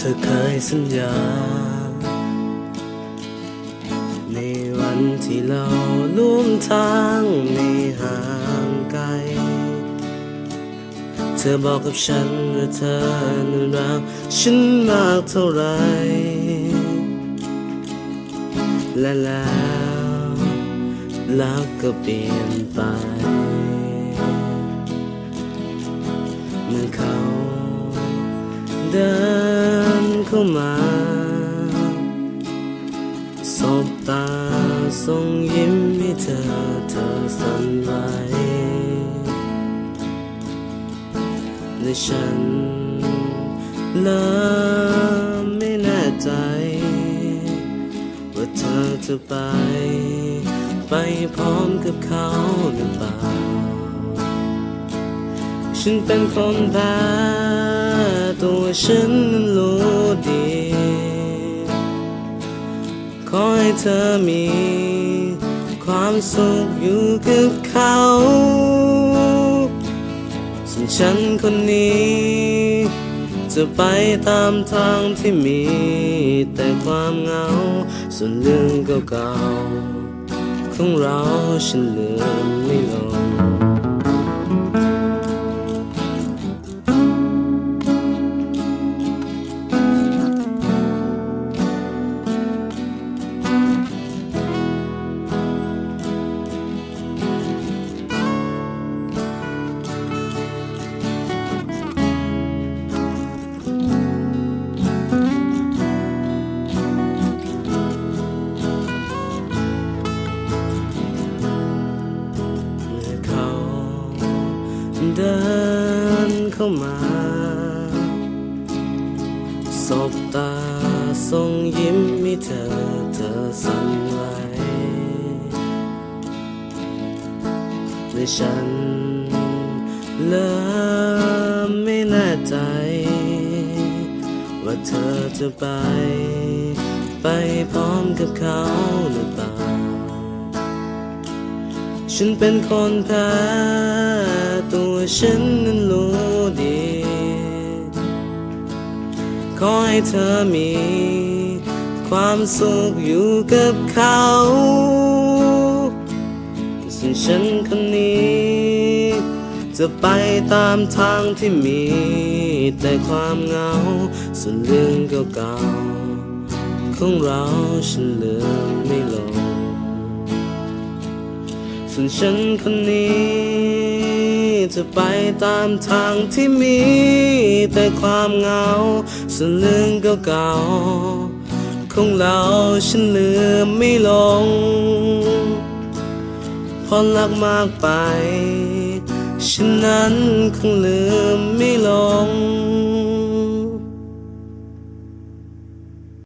เธอเคยสัญญา ในวันที่เราล่วมทางไม่ห่างไกล เธอบอกกับฉันว่าเธอนั้นรักฉันมากเท่าไหรและแล้วรักก็เปลี่ยนไป เข้ามาสบตาส่งยิ้มให้เธอเธอสั่นไหวและฉันเริ่มไม่แน่ใจ ว่าเธอจะไป ไปพร้อมกับเขาหรือเปล่า ฉันเป็นคนแพ้ ตัวฉันนั้นรู้ดี ขอให้เธอมี ความสุขอยู่กับเขาส่วนฉันคนนี้ จะไปตามทางที่มี แต่ความเหงา ส่วนเรื่องเก่าๆของเราฉันลืมไม่ลง เดินเข้ามาสบตาส่งยิ้มให้เธอเธอสั่นไหวและฉันเริ่มไม่แน่ใจ ว่าเธอจะไป ไปพร้อมกับเขาหรือเปล่า ฉันเป็นคนแพ้ตัว ฉันนั้นรู้ดี ขอให้เธอมี ความสุขอยู่กับเขาส่วนฉันคนนี้ จะไปตามทางที่มี แต่ความเหงา ส่วนเรื่องเก่าๆของเราฉันลืมไม่ลงส่วนฉันคนนี้ จะไปตามทางที่มี แต่ความเหงาส่วนเรื่องเก่าๆของเราฉันลืมไม่ลงพอรักมากไป ฉันนั้นคงลืมไม่ลง